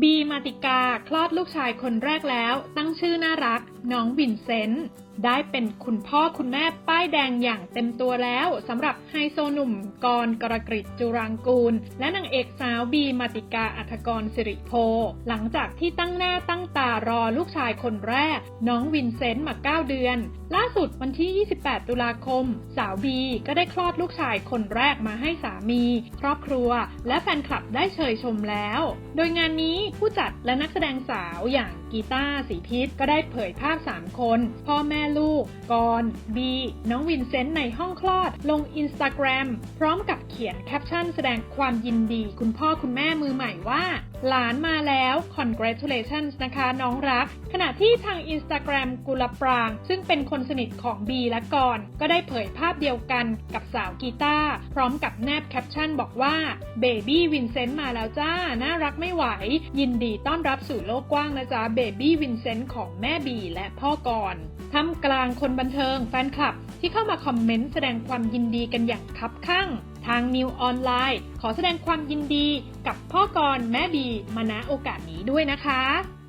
บีมาติกาคลอดลูกชายคนแรกแล้ว ตั้งชื่อน่ารัก น้องวินเซนต์ได้เป็นคุณพ่อคุณแม่ป้ายแดงอย่างเต็มตัวแล้วสำหรับไฮโซหนุ่มกรกรกริจุรางกูล และนางเอกสาวบีมาติกาอัธกรสิริโพ หลังจากที่ตั้งหน้าตั้งตารอลูกชายคนแรก น้องวินเซนต์มา 9 เดือน ล่าสุดวันที่ 28 ตุลาคม สาวบีก็ได้คลอดลูกชายคนแรกมาให้สามี ครอบครัว และแฟนคลับได้เชยชมแล้ว โดยงานนี้ผู้จัดและนักแสดงสาวอย่างกีตาร์สีพิษก็ได้เผยภาพ 3 คน พ่อแม่ลูก กรบี น้องวินเซนต์ในห้องคลอด ลงอินสตาแกรมพร้อมกับเขียนแคปชั่นแสดงความยินดี คุณพ่อคุณแม่มือใหม่ว่า หลานมาแล้ว congratulations นะคะน้องรัก ขณะที่ทางอินสตาแกรมกุลปราง ซึ่งเป็นคนสนิทของบีและกรก็ได้เผยภาพเดียวกันกับสาวกีตาร์พร้อมกับแนบแคปชั่นบอกว่าเบบี้วินเซนต์มาแล้วจ้า น่ารักไม่ไหว ยินดีต้อนรับสู่โลกกว้างนะจ๊ะเบบี้วินเซนต์ของแม่บีและพ่อกรท่ามกลางคนบันเทิงแฟนคลับ ที่เข้ามาคอมเมนต์แสดงความยินดีกันอย่างคับข้างทางนิวออนไลน์ ขอแสดงความยินดีกับพ่อกรแม่บีมาณโอกาสนี้ด้วยนะคะ